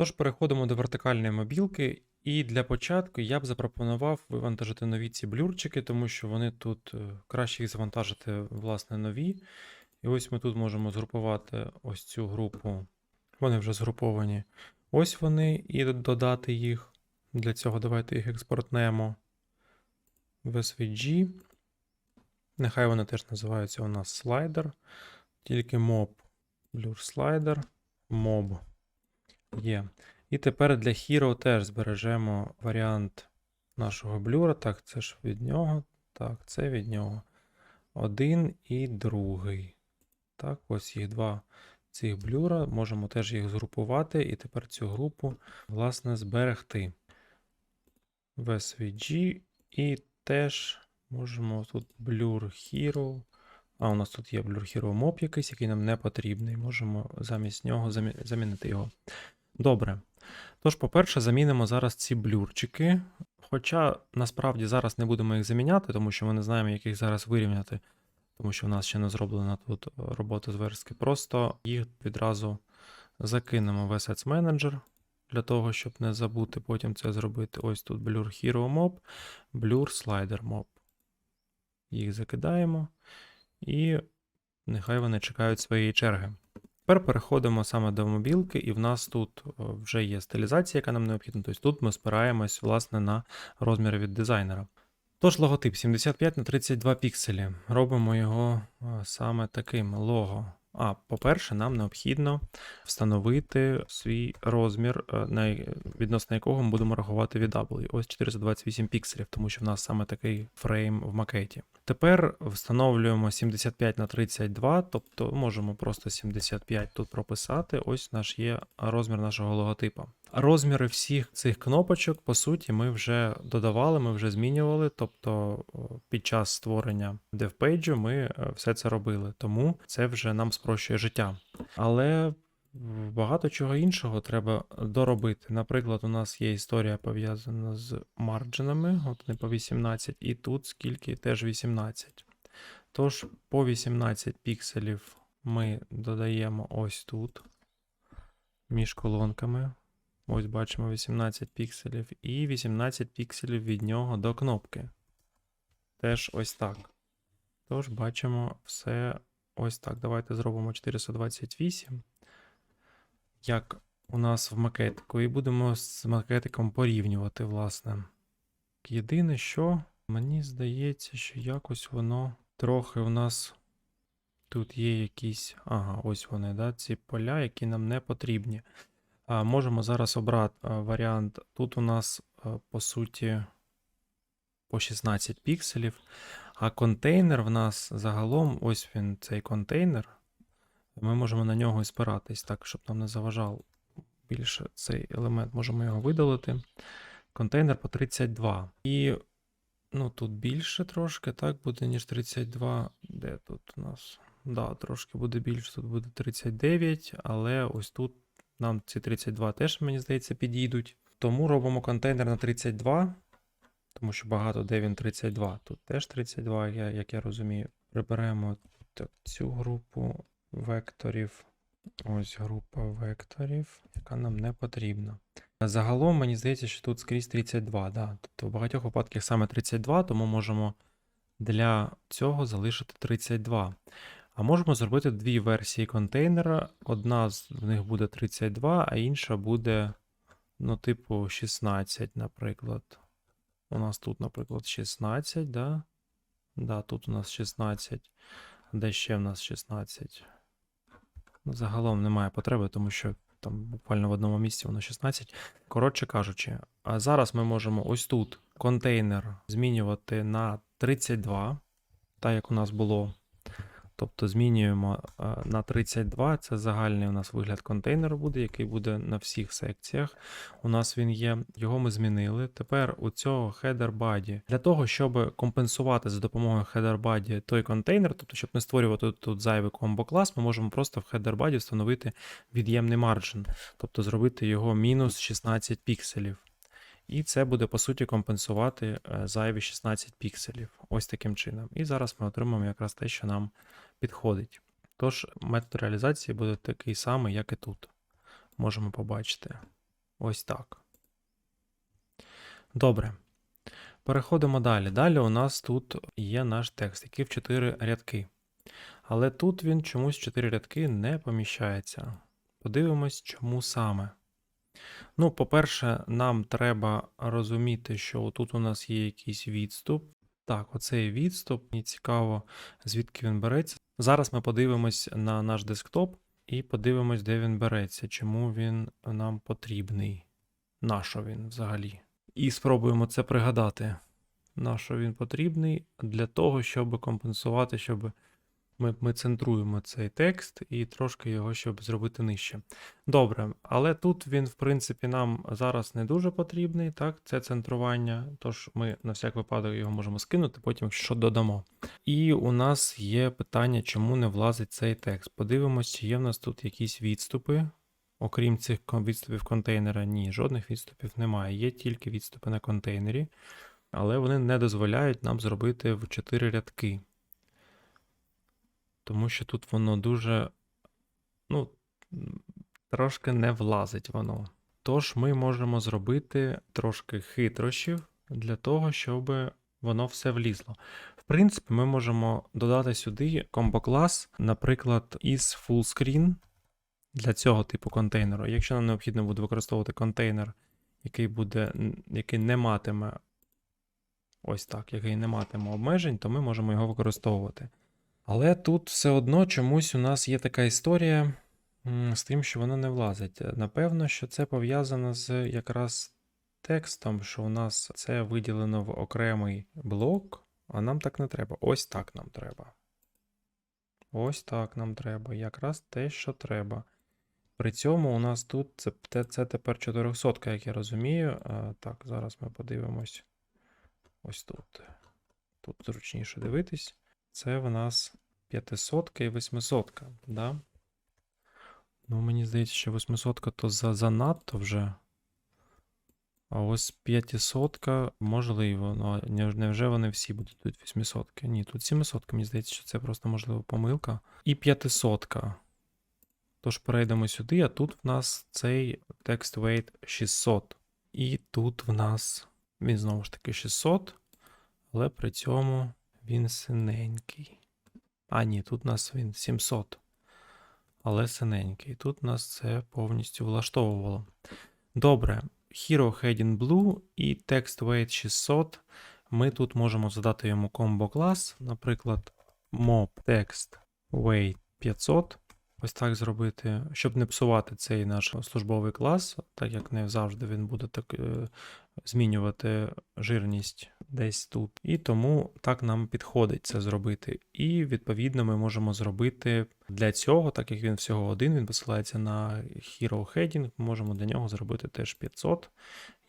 Тож переходимо до вертикальної мобілки, і для початку я б запропонував вивантажити нові ці блюрчики, тому що вони тут е, краще їх завантажити, власне, нові. І ось ми тут можемо згрупувати ось цю групу. Вони вже згруповані. Ось вони, і додати їх. Для цього давайте їх експортнемо в SVG. Нехай вони теж називаються у нас слайдер. Тільки mob, blur slider, mob є. І тепер для Hero теж збережемо варіант нашого блюра. Так, це ж від нього. Так, це від нього. Один і другий. Так, ось їх два цих блюра. Можемо теж їх згрупувати, і тепер цю групу, власне, зберегти в SVG. І теж можемо тут Blur Hero. А, у нас тут є Blur Hero Mob якийсь, який нам не потрібний. Можемо замість нього замі- замінити його. Добре. Тож, по-перше, замінимо зараз ці блюрчики. Хоча насправді зараз не будемо їх заміняти, тому що ми не знаємо, як їх зараз вирівняти, тому що в нас ще не зроблена тут е, робота з верстки. Просто їх відразу закинемо в Assets Manager для того, щоб не забути потім це зробити. Ось тут Blur Hero Mob, Blur Slider Mob. Їх закидаємо, і нехай вони чекають своєї черги. Тепер переходимо саме до мобілки, і в нас тут е, вже є стилізація, яка нам необхідна. Тобто тут ми спираємось власне на розміри від дизайнера. Тож логотип 75 на 32 пікселі. Робимо його е, саме таким лого. А, по-перше, нам необхідно встановити свій розмір, е, на, відносно якого ми будемо рахувати від W. Ось 428 пікселів, тому що в нас саме такий фрейм в макеті. Тепер встановлюємо 75 на 32, тобто можемо просто 75 тут прописати. Ось наш є розмір нашого логотипа. Розміри всіх цих кнопочок, по суті, ми вже додавали, ми вже змінювали. Тобто під час створення DevPage ми е, все це робили, тому це вже нам спрощує життя. Але багато чого іншого треба доробити. Наприклад, у нас є історія пов'язана з марджинами, от не по 18, і тут скільки теж 18. Тож по 18 пікселів ми додаємо ось тут між колонками. Ось бачимо 18 пікселів і 18 пікселів від нього до кнопки. Теж ось так. Тож бачимо все ось так. Давайте зробимо 428. Як у нас в макетику, і будемо з макетиком порівнювати, власне. Єдине, що мені здається, що якось воно трохи у нас тут є якісь. Ага, ось вони, да, ці поля, які нам не потрібні. Можемо зараз обрати варіант. Тут у нас, по суті, по 16 пікселів. А контейнер в нас загалом, ось він, цей контейнер. Ми можемо на нього і спиратись, так, щоб нам не заважав більше цей елемент. Можемо його видалити. Контейнер по 32. І ну, тут більше трошки, так, буде, ніж 32. Де тут у нас? Да, трошки буде більше, тут буде 39, але ось тут нам ці 32 теж, мені здається, підійдуть. Тому робимо контейнер на 32, тому що багато де він 32. Тут теж 32, я, як я розумію. Приберемо цю групу векторів. Ось група векторів, яка нам не потрібна. Загалом, мені здається, що тут скрізь 32. Да. Тобто в багатьох випадках саме 32, тому можемо для цього залишити 32. А можемо зробити дві версії контейнера. Одна з них буде 32, а інша буде, ну, типу, 16, наприклад. У нас тут, наприклад, 16, да? Да, тут у нас 16. Де ще в нас 16? Ну, загалом немає потреби, тому що там буквально в одному місці воно 16. Коротше кажучи, а зараз ми можемо ось тут контейнер змінювати на 32, так як у нас було. Тобто змінюємо е, на 32. Це загальний у нас вигляд контейнеру буде, який буде на всіх секціях. У нас він є. Його ми змінили. Тепер у цього header body. Для того, щоб компенсувати за допомогою header body той контейнер, тобто, щоб не створювати тут зайвий комбо-клас, ми можемо просто в header body встановити від'ємний марджин, тобто зробити його мінус 16 пікселів. І це буде по суті компенсувати е, зайві 16 пікселів. Ось таким чином. І зараз ми отримаємо якраз те, що нам підходить. Тож метод реалізації буде такий самий, як і тут. Можемо побачити. Ось так. Добре. Переходимо далі. Далі у нас тут є наш текст, який в 4 рядки. Але тут він чомусь в 4 рядки не поміщається. Подивимось, чому саме. Ну, по-перше, нам треба розуміти, що тут у нас є якийсь відступ. Так, оцей відступ, мені цікаво, звідки він береться. Зараз ми подивимось на наш десктоп і подивимось, де він береться, чому він нам потрібний. Нащо він взагалі? І спробуємо це пригадати. Нащо він потрібний? Для того, щоб компенсувати, щоб ми, ми центруємо цей текст і трошки його, щоб зробити нижче. Добре, але тут він, в принципі, нам зараз не дуже потрібний, так, це центрування, тож ми на всяк випадок його можемо скинути, потім що додамо. І у нас є питання, чому не влазить цей текст. Подивимось, чи є в нас тут якісь відступи. Окрім цих відступів контейнера, ні, жодних відступів немає. Є тільки відступи на контейнері, але вони не дозволяють нам зробити в 4 рядки. Тому що тут воно дуже, ну, трошки не влазить воно. Тож ми можемо зробити трошки хитрощів для того, щоб воно все влізло. В принципі, ми можемо додати сюди комбо-клас, наприклад, із fullscreen для цього типу контейнеру. Якщо нам необхідно буде використовувати контейнер, який буде, який не матиме ось так, який не матиме обмежень, то ми можемо його використовувати. Але тут все одно чомусь у нас є така історія з тим, що воно не влазить. Напевно, що це пов'язано з якраз текстом, що у нас це виділено в окремий блок, а нам так не треба. Ось так нам треба. Ось так нам треба. Якраз те, що треба. При цьому у нас тут це, це тепер 400, як я розумію. Так, зараз ми подивимось. Ось тут. Тут зручніше дивитись. Це в нас 500 і 800. Да? Ну, мені здається, що 800 то за, занадто вже. А ось 500 можливо. Ну, невже вони всі будуть тут 800? Ні, тут 700, мені здається, що це просто можливо помилка. І 500. Тож перейдемо сюди, а тут в нас цей text weight 600. І тут в нас він знову ж таки 600, але при цьому він синенький. А, ні, тут у нас він 700, але синенький. Тут нас це повністю влаштовувало. Добре, Hero Heading Blue і Text Weight 600. Ми тут можемо задати йому комбо клас, наприклад, mob text weight 500. Ось так зробити, щоб не псувати цей наш службовий клас, так як не завжди він буде так е, змінювати жирність десь тут. І тому так нам підходить це зробити. І відповідно ми можемо зробити для цього, так як він всього один, він посилається на Hero Heading, ми можемо для нього зробити теж 500,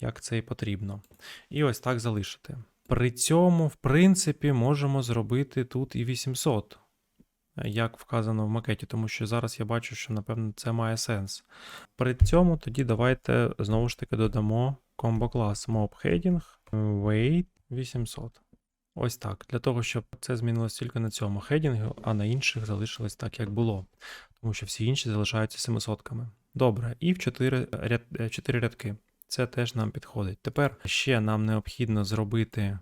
як це і потрібно. І ось так залишити. При цьому, в принципі, можемо зробити тут і 800 як вказано в макеті, тому що зараз я бачу, що напевно це має сенс. При цьому тоді давайте знову ж таки додамо комбо клас mob weight 800. Ось так. Для того, щоб це змінилось тільки на цьому хедінгу, а на інших залишилось так, як було. Тому що всі інші залишаються 700 Добре, і в 4, ряд, 4 рядки. Це теж нам підходить. Тепер ще нам необхідно зробити,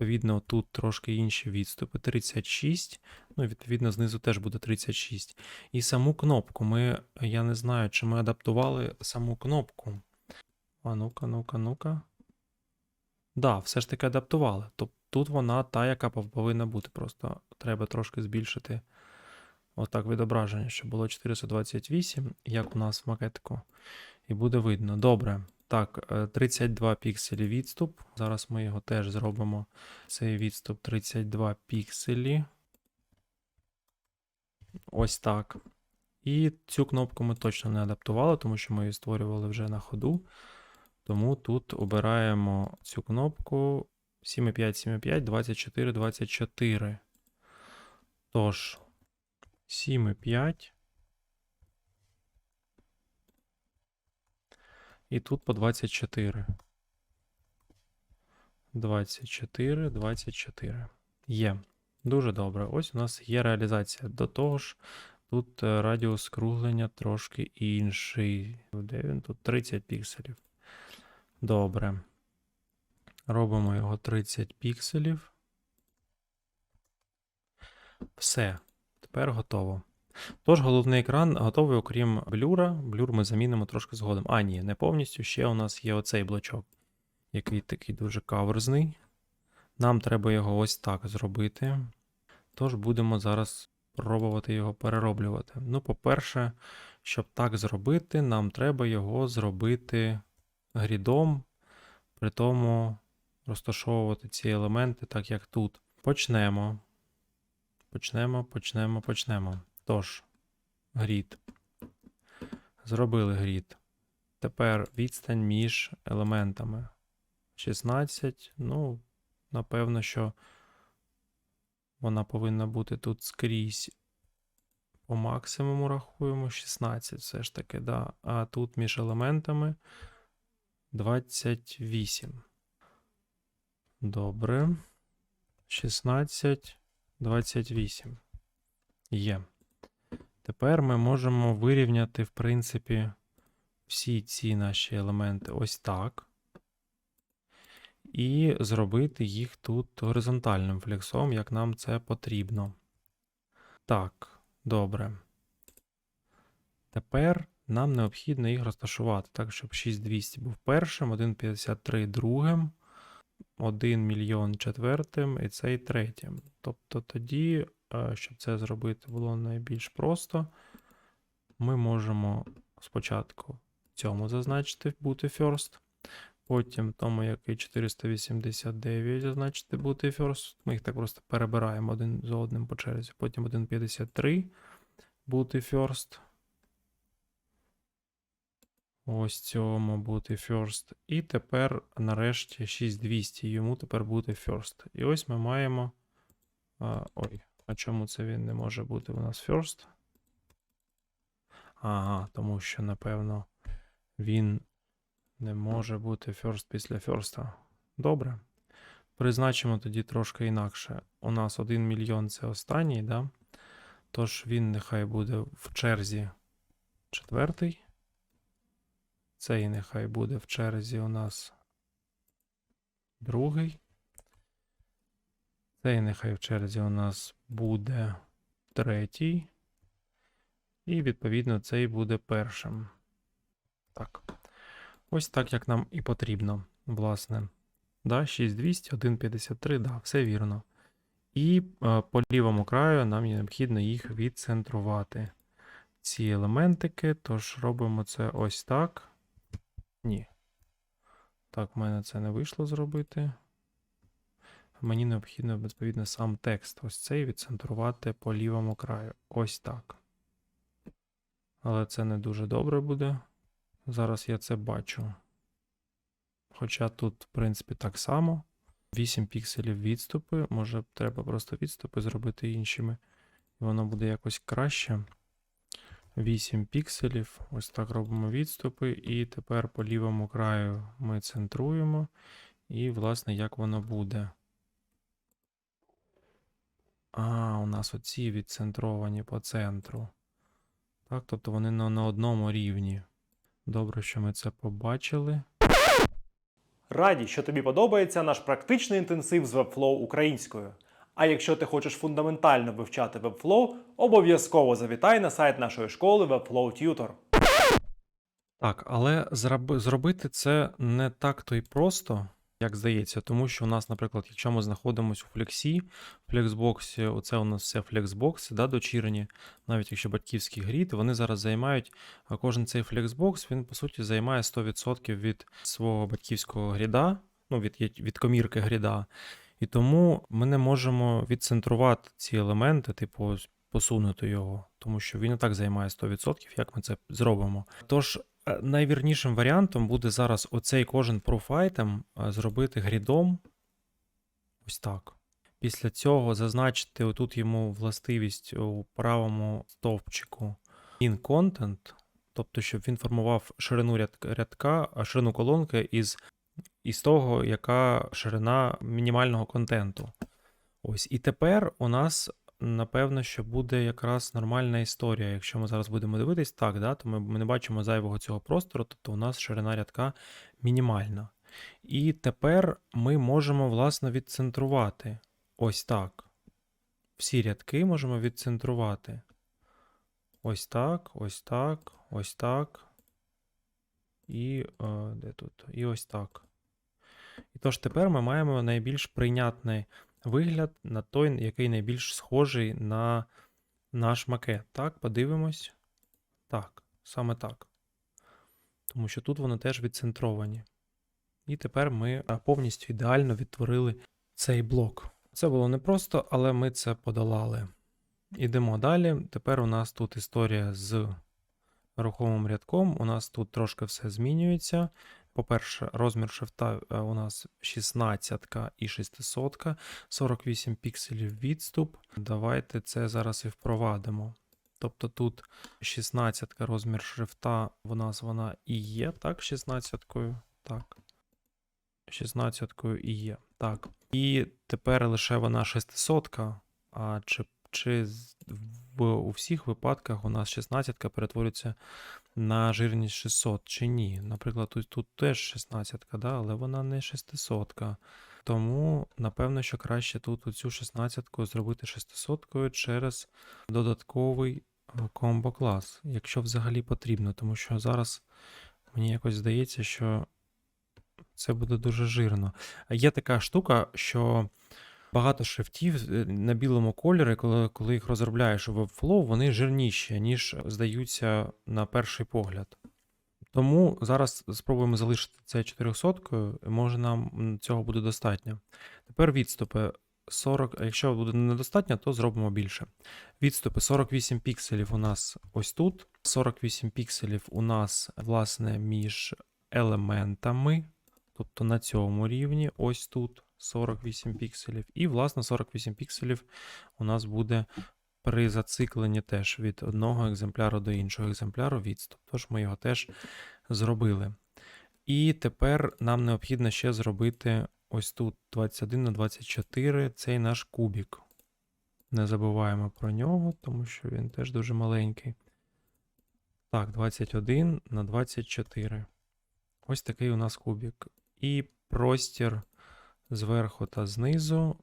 відповідно, тут трошки інші відступи. 36. Ну, відповідно, знизу теж буде 36. І саму кнопку ми, я не знаю, чи ми адаптували саму кнопку. А ну-ка, ну-ка, ну-ка. Да, все ж таки адаптували. Тобто тут вона та, яка повинна бути. Просто треба трошки збільшити отак відображення, щоб було 428, як у нас в макетику. І буде видно. Добре. Так, е, 32 пікселі відступ. Зараз ми його теж зробимо. Цей відступ 32 пікселі. Ось так. І цю кнопку ми точно не адаптували, тому що ми її створювали вже на ходу. Тому тут обираємо цю кнопку 7,5, 7,5, 24, 24. Тож, 7,5. І тут по 24. 24, 24. Є. Дуже добре. Ось у нас є реалізація. До того ж, Тут е, радіус скруглення трошки інший. Де він тут? 30 пікселів. Добре. Робимо його 30 пікселів. Все. Тепер готово. Тож головний екран готовий, окрім блюра. Блюр ми замінимо трошки згодом. А, ні, не повністю. Ще у нас є оцей блочок, який такий дуже каверзний. Нам треба його ось так зробити. Тож будемо зараз пробувати його перероблювати. Ну, по-перше, щоб так зробити, нам треба його зробити грідом, при тому розташовувати ці елементи так, як тут. Почнемо. Почнемо, почнемо, почнемо. Тож, грід. Зробили грід. Тепер відстань між елементами. 16. Ну, напевно, що вона повинна бути тут скрізь. По максимуму рахуємо 16, все ж таки, да. А тут між елементами 28. Добре. 16, 28. Є. Тепер ми можемо вирівняти, в принципі, всі ці наші елементи ось так. І зробити їх тут горизонтальним флексом, як нам це потрібно. Так, добре. Тепер нам необхідно їх розташувати так, щоб 6200 був першим, 1,53 другим, 1 мільйон четвертим і цей третім. Тобто тоді, щоб це зробити було найбільш просто, ми можемо спочатку цьому зазначити бути first, потім тому, який 489 зазначити бути first. Ми їх так просто перебираємо один за одним по черзі. Потім 1,53 бути first. Ось цьому бути first. І тепер, нарешті, 6200 йому тепер бути first. І ось ми маємо. А, ой, а чому це він не може бути у нас first? Ага, тому що, напевно, він не може бути first після first. Добре. Призначимо тоді трошки інакше. У нас 1 мільйон це останній, да? Тож він нехай буде в черзі четвертий. Цей нехай буде в черзі у нас другий. Цей нехай в черзі у нас буде третій. І, відповідно, цей буде першим. Так. Ось так, як нам і потрібно, власне. Да, 6200, 1,53, да, все вірно. І е, по лівому краю нам необхідно їх відцентрувати. Ці елементики, тож робимо це ось так. Ні. Так, в мене це не вийшло зробити. Мені необхідно, відповідно, сам текст. Ось цей відцентрувати по лівому краю. Ось так. Але це не дуже добре буде. Зараз я це бачу. Хоча тут, в принципі, так само. 8 пікселів відступи. Може, треба просто відступи зробити іншими. І воно буде якось краще. 8 пікселів. Ось так робимо відступи. І тепер по лівому краю ми центруємо. І, власне, як воно буде. А, у нас оці відцентровані по центру. Так, тобто вони на, на одному рівні. Добре, що ми це побачили. Раді, що тобі подобається наш практичний інтенсив з Webflow українською. А якщо ти хочеш фундаментально вивчати Webflow, обов'язково завітай на сайт нашої школи Webflow Tutor. Так, але зраби- зробити це не так то й просто, як здається, тому що у нас, наприклад, якщо ми знаходимося у флексі, в флексбоксі, оце у нас все флексбокси, да, дочірені, навіть якщо батьківський грід, вони зараз займають, кожен цей флексбокс, він по суті займає 100% від свого батьківського гріда, ну, від, від комірки гріда. І тому ми не можемо відцентрувати ці елементи, типу, посунути його, тому що він і так займає 100%, як ми це зробимо. Тож Найвірнішим варіантом буде зараз оцей кожен профайтем зробити грідом. Ось так. Після цього зазначити отут йому властивість у правому стовпчику in content, тобто, щоб він формував ширину рядка, ширину колонки із, із того, яка ширина мінімального контенту. Ось. І тепер у нас напевно, що буде якраз нормальна історія. Якщо ми зараз будемо дивитись, так, да, то ми, ми не бачимо зайвого цього простору, тобто у нас ширина рядка мінімальна. І тепер ми можемо, власне, відцентрувати. Ось так. Всі рядки можемо відцентрувати. Ось так, ось так, ось так. І е, де тут? І ось так. І тож тепер ми маємо найбільш прийнятний вигляд на той, який найбільш схожий на наш макет. Так, подивимось. Так, саме так. Тому що тут вони теж відцентровані. І тепер ми повністю ідеально відтворили цей блок. Це було непросто, але ми це подолали. Ідемо далі. Тепер у нас тут історія з рухомим рядком. У нас тут трошки все змінюється. По-перше, розмір шрифта е, у нас 16 і 600, 48 пікселів відступ. Давайте це зараз і впровадимо. Тобто тут 16 розмір шрифта, у нас вона і є, так, 16 Так. 16 і є. Так. І тепер лише вона 600, а чи, чи в, у всіх випадках у нас 16 перетворюється на жирність 600 чи ні. Наприклад, тут, тут теж 16, да, але вона не 600. Тому, напевно, що краще тут оцю 16 зробити 600 через додатковий е, комбо-клас, якщо взагалі потрібно, тому що зараз мені якось здається, що це буде дуже жирно. Є така штука, що багато шрифтів е, на білому кольорі, коли, коли їх розробляєш у Webflow, вони жирніші, ніж здаються на перший погляд. Тому зараз спробуємо залишити це 400, може нам цього буде достатньо. Тепер відступи 40, а якщо буде недостатньо, то зробимо більше. Відступи 48 пікселів у нас ось тут. 48 пікселів у нас, власне, між елементами, тобто на цьому рівні, ось тут 48 пікселів. І, власне, 48 пікселів у нас буде при зацикленні теж від одного екземпляру до іншого екземпляру відступ. Тож ми його теж зробили. І тепер нам необхідно ще зробити ось тут 21 на 24 цей наш кубік. Не забуваємо про нього, тому що він теж дуже маленький. Так, 21 на 24. Ось такий у нас кубік. І простір зверху та знизу.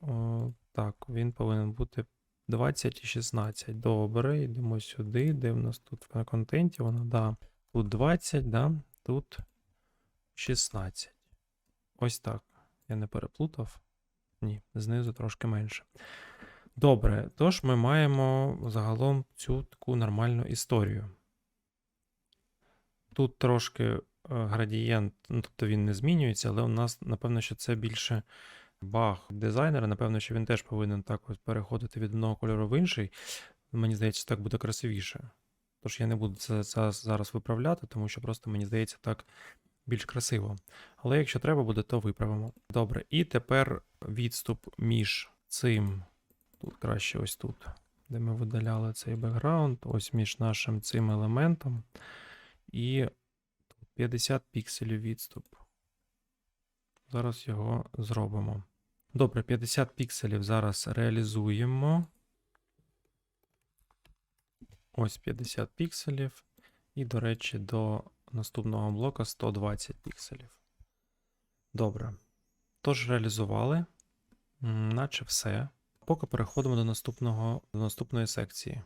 Так, він повинен бути 20 і 16. Добре, йдемо сюди. Де в нас тут на контенті? Вона, да. Тут 20, да, тут 16. Ось так. Я не переплутав. Ні, знизу трошки менше. Добре, тож ми маємо загалом цю таку нормальну історію. Тут трошки градієнт, ну, тобто він не змінюється, але у нас, напевно, що це більше баг дизайнера. Напевно, що він теж повинен так ось переходити від одного кольору в інший. Мені здається, так буде красивіше. Тож я не буду це за- зараз виправляти, тому що просто мені здається так більш красиво. Але якщо треба буде, то виправимо. Добре, і тепер відступ між цим, тут краще ось тут, де ми видаляли цей бекграунд, ось між нашим цим елементом. І 50 пікселів відступ. Зараз його зробимо. Добре, 50 пікселів зараз реалізуємо. Ось 50 пікселів. І, до речі, до наступного блока 120 пікселів. Добре. Тож реалізували, наче все. Поки переходимо до наступного до наступної секції.